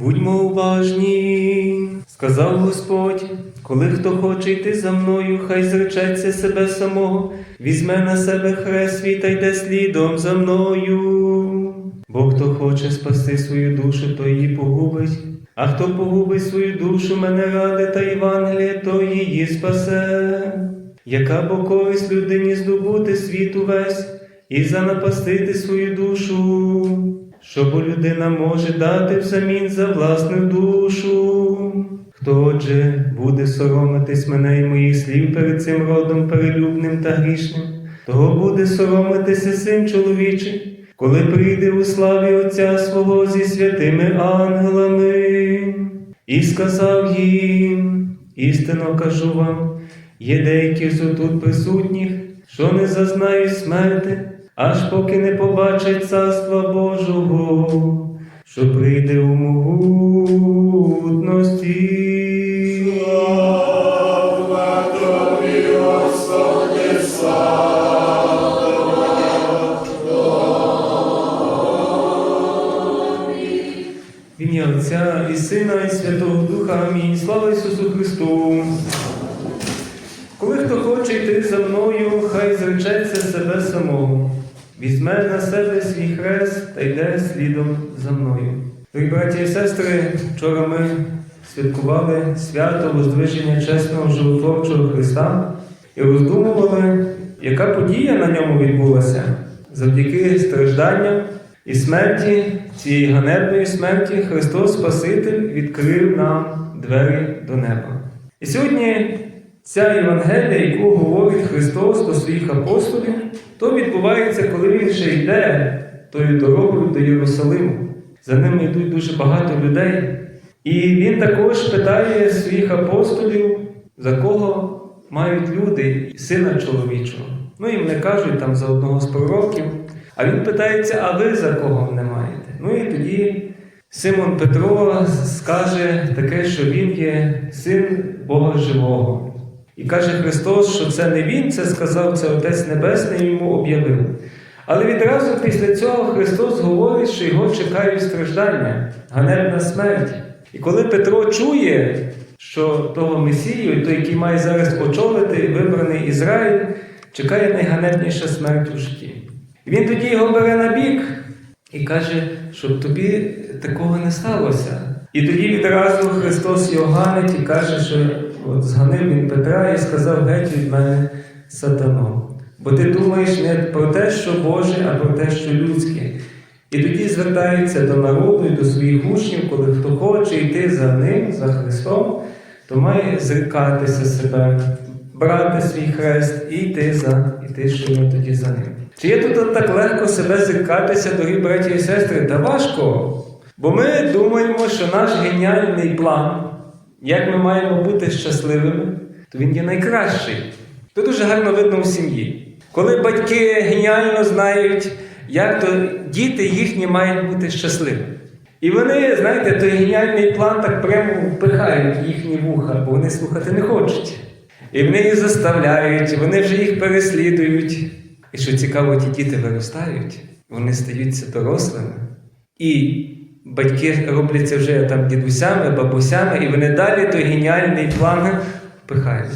Будьмо уважні, сказав Господь, коли хто хоче йти за мною, хай зречеться себе самого, візьме на себе хрест свій та йде слідом за мною. Бо хто хоче спасти свою душу, то її погубить, а хто погубить свою душу мене ради та Євангеліє, то її спасе. Яка бо користь людині здобути світ увесь і занапастити свою душу? Що бо людина може дати взамін за власну душу? Хто отже буде соромитись мене і моїх слів перед цим родом перелюбним та грішним, того буде соромитися син чоловічий, коли прийде у славі Отця свого зі святими ангелами. І сказав їм, істинно кажу вам, є деякі з отут присутніх, що не зазнають смерти, аж поки не побачать царства Божого, що прийде у могутності. В ім'я Отця і Сина, і Святого Духа. Амінь. Слава Ісусу Христу. Коли хто хоче йти за мною, хай зречеться себе візьме на себе свій хрест та йде слідом за мною. Дорогі браті і сестри, вчора ми святкували свято Воздвиження чесного животворчого Христа і роздумували, яка подія на ньому відбулася завдяки стражданням і смерті, цієї ганебної смерті, Христос Спаситель відкрив нам двері до неба. І сьогодні ця Євангелія, яку говорить Христос до своїх апостолів, то відбувається, коли Він ще йде тою дорогою до Єрусалиму. За ними йдуть дуже багато людей. І Він також питає своїх апостолів, за кого мають люди сина чоловічого. Ну, їм не кажуть там за одного з пророків. А він питається, а ви за кого не маєте? Ну і тоді Симон Петро скаже таке, що він є син Бога Живого. І каже Христос, що це не Він це сказав, це Отець Небесний йому об'явив. Але відразу після цього Христос говорить, що його чекають страждання, ганебна смерть. І коли Петро чує, що того Месію, той, який має зараз очолити вибраний Ізраїль, чекає найганебніша смерть у житті. Він тоді його бере на бік і каже, щоб тобі такого не сталося. І тоді відразу Христос його ганить і каже, що от зганив він Петра і сказав геть від мене сатано. Бо ти думаєш не про те, що Боже, а про те, що людське. І тоді звертається до народу і до своїх учнів, коли хто хоче йти за ним, за Христом, то має зрікатися себе, брати свій хрест і йти за йти щойно тоді за ним. Чи є тут так легко себе зрікатися, дорогі браті і сестри? Та важко. Бо ми думаємо, що наш геніальний план, як ми маємо бути щасливими, то він є найкращий. Це дуже гарно видно в сім'ї. Коли батьки геніально знають, як то діти їхні мають бути щасливі. І вони, знаєте, той геніальний план так прямо впихають їхні вуха, бо вони слухати не хочуть. І вони їх заставляють, вони вже їх переслідують. І що цікаво, ті діти виростають, вони стаються дорослими. І батьки робляться вже там дідусями, бабусями, і вони далі той геніальний план впихають.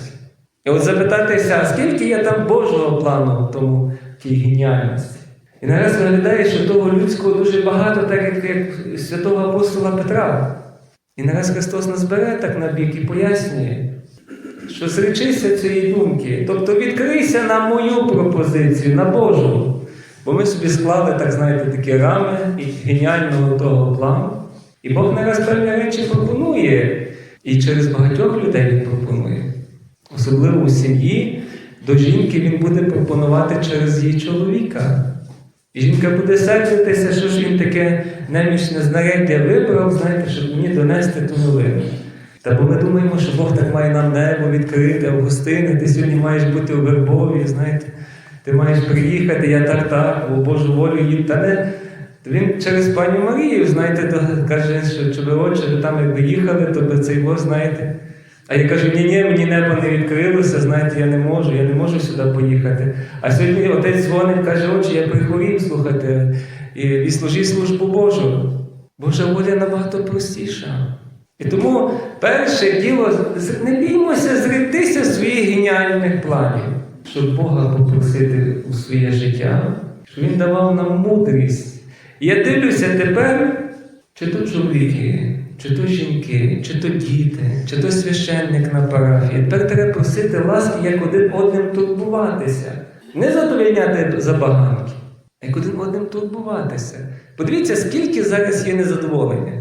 І от запитатися, а скільки є там Божого плану в тому тій геніальності? І нараз виглядає, що того людського дуже багато, так як святого апостола Петра. І нараз Христос нас бере так на бік і пояснює, що зречися цієї думки, тобто відкрийся на мою пропозицію, на Божу. Бо ми собі склали, так знаєте, такі рами і геніального того плану. І Бог нараз певні речі пропонує. І через багатьох людей Він пропонує. Особливо у сім'ї до жінки він буде пропонувати через її чоловіка. І жінка буде сердитися, що ж він таке немічне знаряддя вибрав, знаєте, щоб мені донести ту новину. Та бо ми думаємо, що Бог так має нам небо відкрити, Августини, ти сьогодні маєш бути у Вербові, знаєте, ти маєш приїхати, я так так, у Божу волю їм. Та не. Він через пані Марію, знаєте, то каже, що чи ви отче, там якби їхали, то би цей Бог, знаєте. А я кажу, ні, ні, мені небо не відкрилося, знаєте, я не можу, я не можу сюди поїхати. А сьогодні отець дзвонить, каже, отче, я прихворів, слухайте, і відслужіть службу Божу. Божа воля набагато простіша. І тому перше діло не біймося зректися своїх геніальних планів, щоб Бога попросити у своє життя, щоб Він давав нам мудрість. Я дивлюся тепер, чи то чоловіки, чи то жінки, чи то діти, чи то священник на парафії. Тепер треба просити ласки, як один одним турбуватися. Не задовольняти забаганки, а як один одним турбуватися. Подивіться, скільки зараз є незадоволення,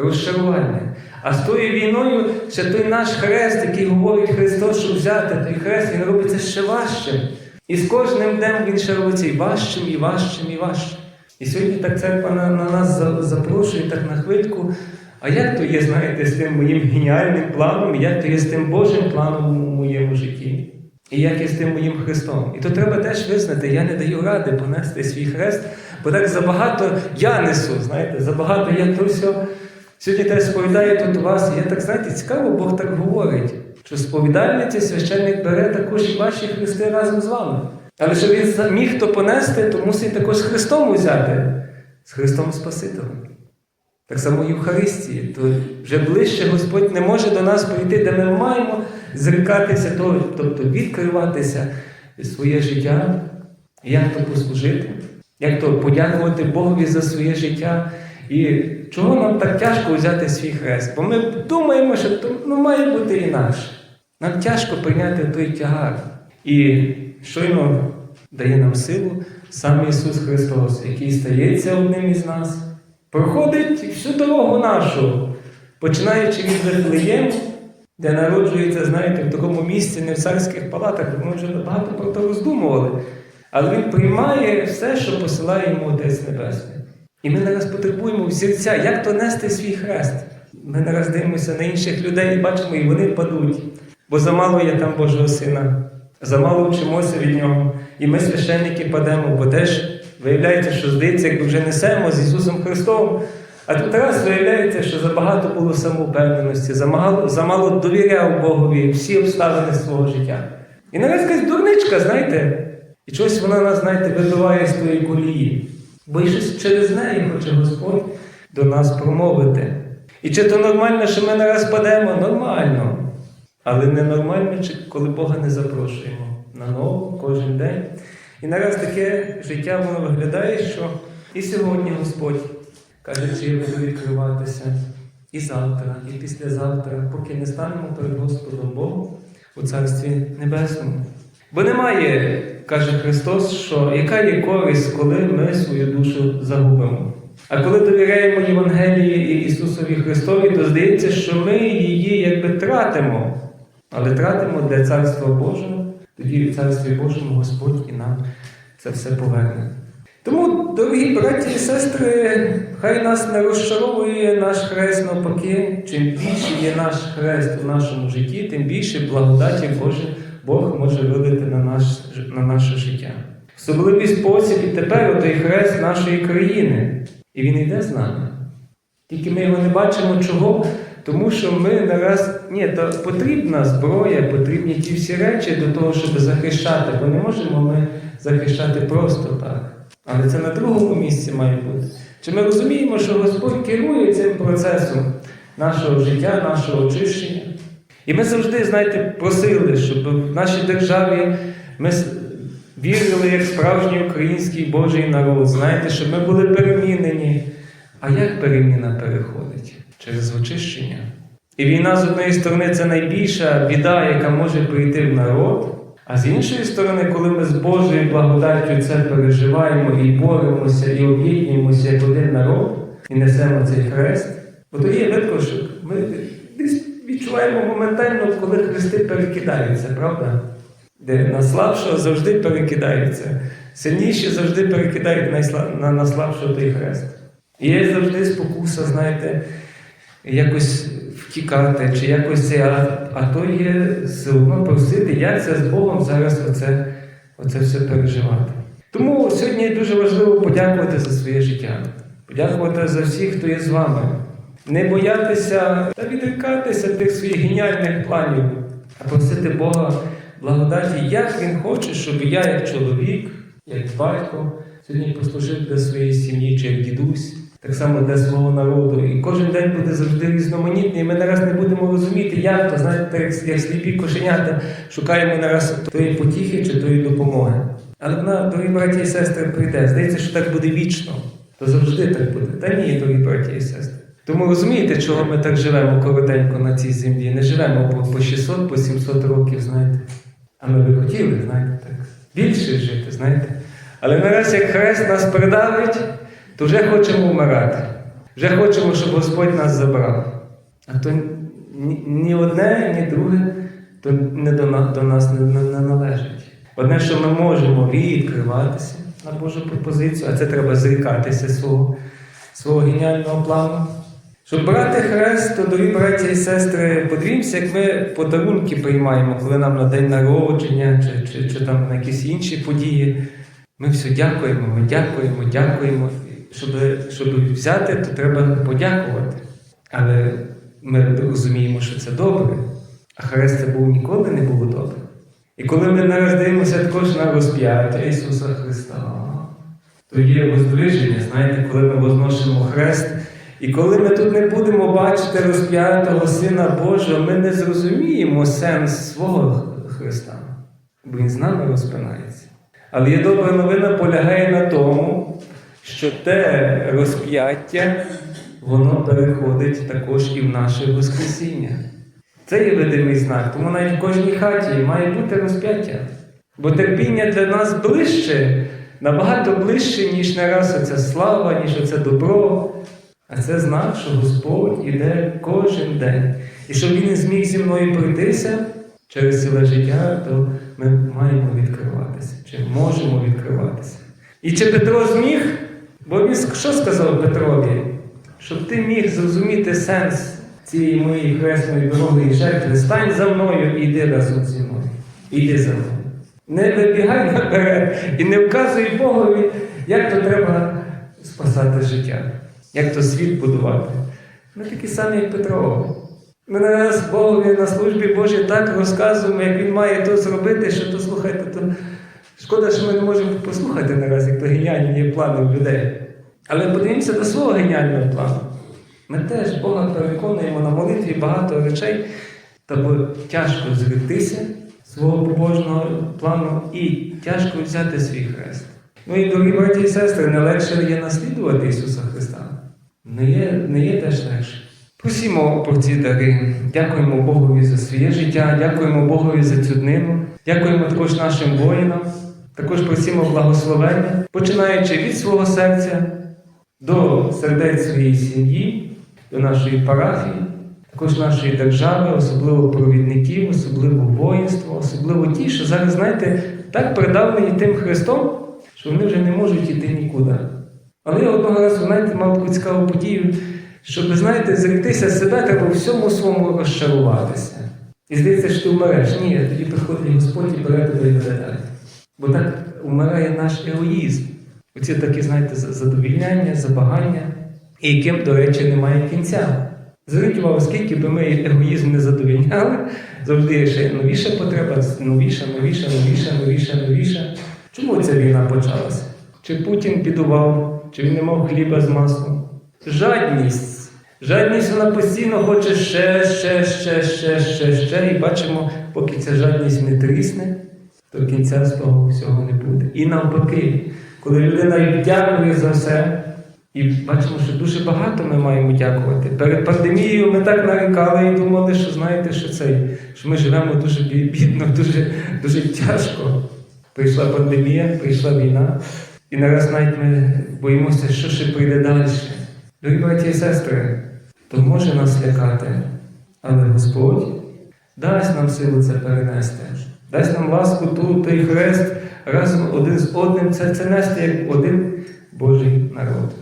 розчарування. А з тою війною ще той наш хрест, який говорить Христос, щоб взяти той хрест, він робиться ще важчим. І з кожним днем він ще робиться і важчим, і важчим, і важчим. І сьогодні так церква на, на нас запрошує так на хвильку. А як то є, знаєте, з тим моїм геніальним планом, як то є з тим Божим планом у моєму житті? І як є з тим моїм Христом? І то треба теж визнати, я не даю ради понести свій хрест, бо так забагато я несу, знаєте, забагато я то все. Сьогодні теж сповідаю тут у вас, я так, знаєте, цікаво, Бог так говорить, що сповідальниці священник бере також ваші хрести разом з вами. Але щоб він міг то понести, то мусить також Христом взяти, з Христом Спасителем. Так само в Харистії, то вже ближче Господь не може до нас прийти, де ми маємо зрикатися, того, тобто відкриватися своє життя, як то послужити, як то подякувати Богові за своє життя. І чого нам так тяжко взяти свій хрест? Бо ми думаємо, що ну, має бути інакше. Нам тяжко прийняти той тягар. І щойно дає нам силу сам Ісус Христос, який стається одним із нас, проходить всю дорогу нашу, починаючи від Вифлеєму, де народжується, знаєте, в такому місці, не в царських палатах, ми вже багато про це роздумували. Але Він приймає все, що посилає йому Отець Небесний. І ми нараз потребуємо взірця, як то нести свій хрест. Ми нараз дивимося на інших людей і бачимо, і вони падуть. Бо замало є там Божого Сина, замало вчимося від нього. І ми, священники, падемо, бо теж виявляється, що здається, якби вже несемо з Ісусом Христом. А тут раз виявляється, що забагато було самовпевненості, замало, замало довіряв Богові всі обставини свого життя. І нараз якась дурничка, знаєте, і чогось вона нас, знаєте, вибиває з тої колії. Бо щось через неї хоче Господь до нас промовити. І чи то нормально, що ми нараз падемо? Нормально. Але ненормально, коли Бога не запрошуємо на нову кожен день. І нараз таке життя воно виглядає, що і сьогодні Господь каже, чи я буду відкриватися, і завтра, і післязавтра, поки не станемо перед Господом Богом у Царстві Небесному. Бо немає, каже Христос, що яка є користь, коли ми свою душу загубимо. А коли довіряємо Євангелії і Ісусові Христові, то здається, що ми її якби тратимо. Але тратимо для Царства Божого, тоді в Царстві Божому Господь і нам це все поверне. Тому, дорогі браті і сестри, хай нас не розчаровує наш хрест навпаки. Чим більше є наш хрест у нашому житті, тим більше благодаті Боже Бог може вилити на, наш, на наше життя. Особливий спосіб і тепер той хрест нашої країни. І він йде з нами. Тільки ми його не бачимо чого, тому що ми нараз. Ні, то потрібна зброя, потрібні ті всі речі до того, щоб захищати, бо не можемо ми захищати просто так. Але це на другому місці має бути. Чи ми розуміємо, що Господь керує цим процесом нашого життя, нашого очищення? І ми завжди, знаєте, просили, щоб в нашій державі ми вірили як справжній український Божий народ, знаєте, щоб ми були перемінені. А як переміна переходить? Через очищення. І війна з однієї сторони це найбільша біда, яка може прийти в народ. А з іншої сторони, коли ми з Божою благодаттю це переживаємо і боремося, і об'єднуємося як один народ, і несемо цей хрест, бо то є видко, що ми відчуваємо моментально, коли хрести перекидаються, правда? Де на слабшого завжди перекидаються. Сильніші завжди перекидають на, на слабшого той хрест. І є завжди спокуса, знаєте, якось втікати, чи якось це, а, а то є одно просити, як це з Богом зараз оце, оце все переживати. Тому сьогодні дуже важливо подякувати за своє життя, подякувати за всіх, хто є з вами. Не боятися та відрікатися тих своїх геніальних планів, а просити Бога благодаті, як Він хоче, щоб я, як чоловік, як батько, сьогодні послужив для своєї сім'ї, чи як дідусь, так само для свого народу. І кожен день буде завжди різноманітний. І ми нараз не будемо розуміти, як то, знаєте, як, сліпі кошенята шукаємо нараз тої потіхи чи тої допомоги. Але вона, дорогі браті і сестри, прийде. Здається, що так буде вічно. То завжди так буде. Та ні, дорогі браті і сестри. Тому розумієте, чого ми так живемо коротенько на цій землі? Не живемо по, по 600, по 700 років, знаєте. А ми би хотіли, знаєте, так, більше жити, знаєте. Але наразі, як хрест нас придавить, то вже хочемо вмирати. Вже хочемо, щоб Господь нас забрав. А то ні, ні одне, ні друге то не до, на- до нас не, не, не належить. Одне, що ми можемо відкриватися на Божу пропозицію, а це треба зрікатися свого, свого геніального плану. Щоб брати хрест, то дорогі браті і сестри, подивімося, як ми подарунки приймаємо, коли нам на день народження чи, чи, чи там на якісь інші події. Ми все дякуємо, ми дякуємо, дякуємо. Щоб, щоб взяти, то треба подякувати. Але ми розуміємо, що це добре. А хрест це був ніколи не було добре. І коли ми нараз дивимося також на розп'яття Ісуса Христа, то є воздвиження, знаєте, коли ми возносимо хрест. І коли ми тут не будемо бачити розп'ятого Сина Божого, ми не зрозуміємо сенс свого Христа, бо Він з нами розпинається. Але є добра новина полягає на тому, що те розп'яття, воно переходить також і в наше Воскресіння. Це є видимий знак, тому навіть в кожній хаті має бути розп'яття. Бо терпіння для нас ближче, набагато ближче, ніж не раз оця слава, ніж оце добро. А це знак, що Господь іде кожен день. І щоб він не зміг зі мною пройтися через ціле життя, то ми маємо відкриватися, чи можемо відкриватися. І чи Петро зміг? Бо він що сказав Петрові? Щоб ти міг зрозуміти сенс цієї моєї хресної дороги і жертви, стань за мною і йди разом зі мною. Іди за мною. Не вибігай наперед і не вказуй Богові, як то треба спасати життя, як то світ будувати. Ми такі самі, як Петро. Ми нараз Богові на службі Божій так розказуємо, як він має то зробити, що то слухайте, то шкода, що ми не можемо послухати нараз, як то геніальні є плани в людей. Але подивімося до свого геніального плану. Ми теж Бога переконуємо на молитві багато речей, та бо тяжко зректися свого побожного плану і тяжко взяти свій хрест. Ну і дорогі браті і сестри, не легше є наслідувати Ісуса Христа. Не є, не є теж легше. Просімо про ці дари. Дякуємо Богові за своє життя, дякуємо Богові за цю днину, дякуємо також нашим воїнам, також просімо благословення, починаючи від свого серця до сердець своєї сім'ї, до нашої парафії, також нашої держави, особливо провідників, особливо воїнства, особливо ті, що зараз, знаєте, так придавлені тим Христом, що вони вже не можуть йти нікуди. Але я одного разу, знаєте, мав таку цікаву подію, щоб, знаєте, зректися себе, треба у всьому своєму розчаруватися. І здається, що ти вмереш. Ні, тоді приходить Господь і бере тебе і веде далі. Бо так вмирає наш егоїзм. Оці такі, знаєте, задовільняння, забагання, і яким, до речі, немає кінця. Зверніть увагу, скільки би ми егоїзм не задовільняли, завжди є ще новіша потреба, новіша, новіша, новіша, новіша, новіша. Чому ця війна почалася? Чи Путін бідував, чи він не мав хліба з маслом? Жадність. Жадність вона постійно хоче ще, ще, ще, ще, ще, ще. І бачимо, поки ця жадність не трісне, то кінця з того всього не буде. І навпаки, коли людина дякує за все, і бачимо, що дуже багато ми маємо дякувати. Перед пандемією ми так нарікали і думали, що знаєте, що цей, що ми живемо дуже бідно, дуже, дуже тяжко. Прийшла пандемія, прийшла війна, і нараз навіть ми боїмося, що ще прийде далі. Дорогі браті і сестри, то може нас лякати, але Господь дасть нам силу це перенести, дасть нам ласку ту, той хрест разом один з одним це, це нести як один Божий народ.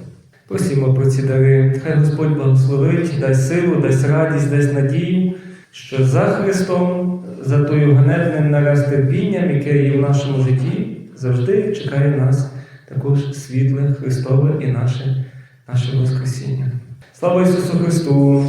Просимо про ці дари. Хай Господь благословить, дасть силу, дасть радість, дасть надію, що за Христом, за тою ганебним нараз терпінням, яке є в нашому житті, завжди чекає нас також світле Христове і наше, наше Воскресіння. Слава Ісусу Христу!